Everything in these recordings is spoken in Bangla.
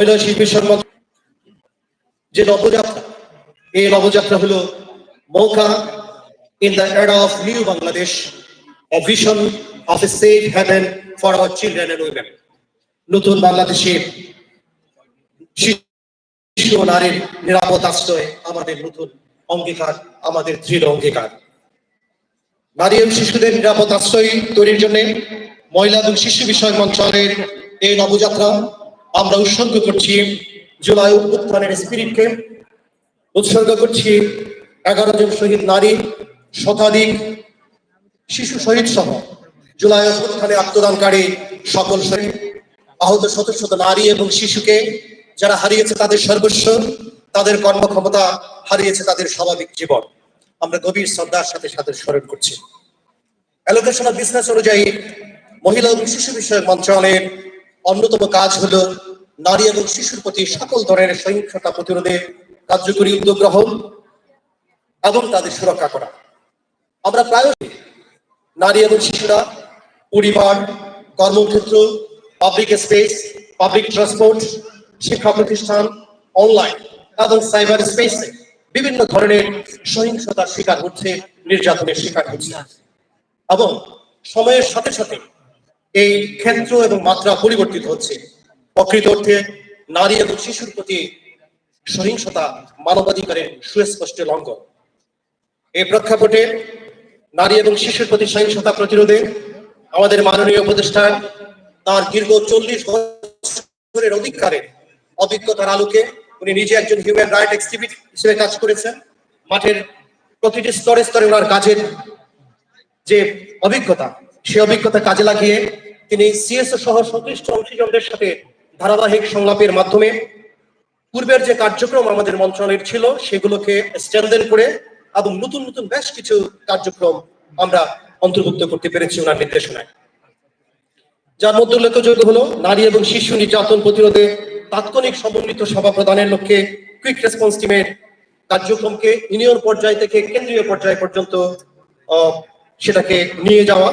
মহিলা শিল্পী সম্মান যে নবযাত্রা, এই নবযাত্রা হলো মৌকা in the aid of new Bangladesh a vision of a safe haven for our children and women. নতুন বাংলাদেশে শিশু ও নারীর নিরাপদ আশ্রয় আমাদের নতুন অঙ্গীকার, আমাদের দৃঢ় অঙ্গীকার। নারী এবং শিশুদের নিরাপদ আশ্রয় তৈরির জন্য মহিলা এবং শিশু বিষয়ক মন্ত্রণালয়ের এই নবযাত্রা আমরা উৎসর্গ করছি জুলাই উত্থানের স্পিরিটকে উৎসর্গ করছি এগারো জন শহীদ নারী, শতাধিক শিশু শহীদ সহ। জুলাই উত্থানে আত্মদানকারী সকল শহীদ, আহত শত শত নারী এবং শিশুকে যারা হারিয়েছে তাদের সর্বস্ব, তাদের কর্মক্ষমতা হারিয়েছে তাদের স্বাভাবিক জীবন। আমরা গভীর শ্রদ্ধার সাথে সাথে স্মরণ করছি। অ্যালোকেশন অফ বিজনেস অনুযায়ী মহিলা এবং শিশু বিষয়ক মন্ত্রণালয়ের অন্যতম কাজ হলো নারী এবং শিশুর প্রতি সকল ধরনের সহিংসতা প্রতিরোধে কার্যকরী উদ্যোগ গ্রহণ এবং তাদের সুরক্ষা করা। আমরা প্রায়শই নারী এবং শিশুরা, পরিবার, কর্মক্ষেত্র পাবলিক স্পেস পাবলিক ট্রান্সপোর্ট শিক্ষা প্রতিষ্ঠান অনলাইন এবং সাইবার স্পেসে বিভিন্ন ধরনের সহিংসতার শিকার হচ্ছে, নির্যাতনের শিকার হচ্ছে। এবং সময়ের সাথে সাথে এই ক্ষেত্র এবং মাত্রা পরিবর্তিত হচ্ছে। প্রকৃত অর্থে নারী এবং শিশুর প্রতি সহিংসতা মানবাধিকারের সুস্পষ্ট লঙ্ঘন। এই প্রেক্ষাপটে নারী এবং শিশুর প্রতি সহিংসতা প্রতিরোধে আমাদের মাননীয় উপদেষ্টার তার দীর্ঘ চল্লিশ বছরের অধিকারে অভিজ্ঞতার আলোকে উনি নিজে একজন হিউম্যান রাইট এক্সটিভিট হিসেবে কাজ করেছেন। মাঠের প্রতিটি স্তরে স্তরে ওনার কাজের যে অভিজ্ঞতা সে অভিজ্ঞতা কাজে লাগিয়ে তিনি সিএসও সহ সংশ্লিষ্ট অংশীজনদের সাথে ধারাবাহিক সংলাপের মাধ্যমে পূর্বের যে কার্যক্রম আমাদের মন্ত্রণালয়ের ছিল, সেগুলোকে স্ট্যান্ডেন করে এবং নতুন নতুন বেশ কিছু কার্যক্রম আমরা অন্তর্ভুক্ত করতে পেরেছি ওনার নির্দেশনায়। যার মধ্যে উল্লেখযোগ্য হলো, নারী এবং শিশু নির্যাতন প্রতিরোধে তাৎক্ষণিক সমন্বিত সভা প্রদানের লক্ষ্যে কুইক রেসপন্স টিমের কার্যক্রমকে ইউনিয়ন পর্যায় থেকে কেন্দ্রীয় পর্যায় পর্যন্ত সেটাকে নিয়ে যাওয়া।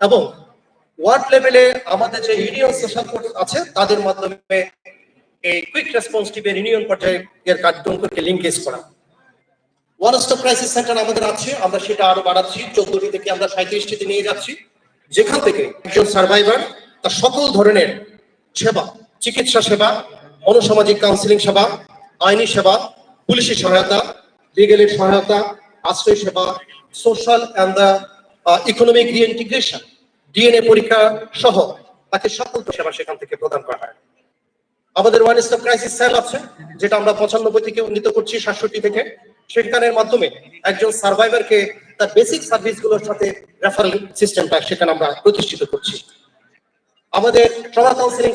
এবং ওয়ার্ড লেভেলে আমাদের যে ইউনিয়ন সোশ্যাল কোর্ট আছে, তাদের মাধ্যমে এই কুইক রেসপন্স টিমের ইউনিয়ন পর্যায়ের কার্যক্রমকে লিঙ্কেজ করা। ওয়ান স্টপ ক্রাইসিস সেন্টার আমাদের আছে, আমরা সেটা আরও বাড়াচ্ছি, চোদ্দটি থেকে আমরা সাঁত্রিশটিতে নিয়ে যাচ্ছি। যেখান থেকে একজন সার্ভাইভার তার সকল ধরনের সেবা, চিকিৎসা সেবা, মনোসামাজিক কাউন্সিলিং সেবা, আইনি সেবা, পুলিশি সহায়তা লিগেলের সহায়তা, আশ্রয় সেবা social and the economic reintegration DNA পরীক্ষা সহ তাকে সকল সেবা সেখান থেকে প্রদান করা হয়। আমাদের ওয়ান স্টপ ক্রাইসিস সেল আছে, যেটা আমরা পঁচানব্বই থেকে উন্নীত করছি, সাতষট্টি থেকে। সেখানের মাধ্যমে একজন সার্ভাইভারকে তার বেসিক সার্ভিসগুলোর সাথে রেফারেল সিস্টেমটা সেখানে আমরা প্রতিষ্ঠিত করছি। আমাদের ট্রমা কাউন্সিলিং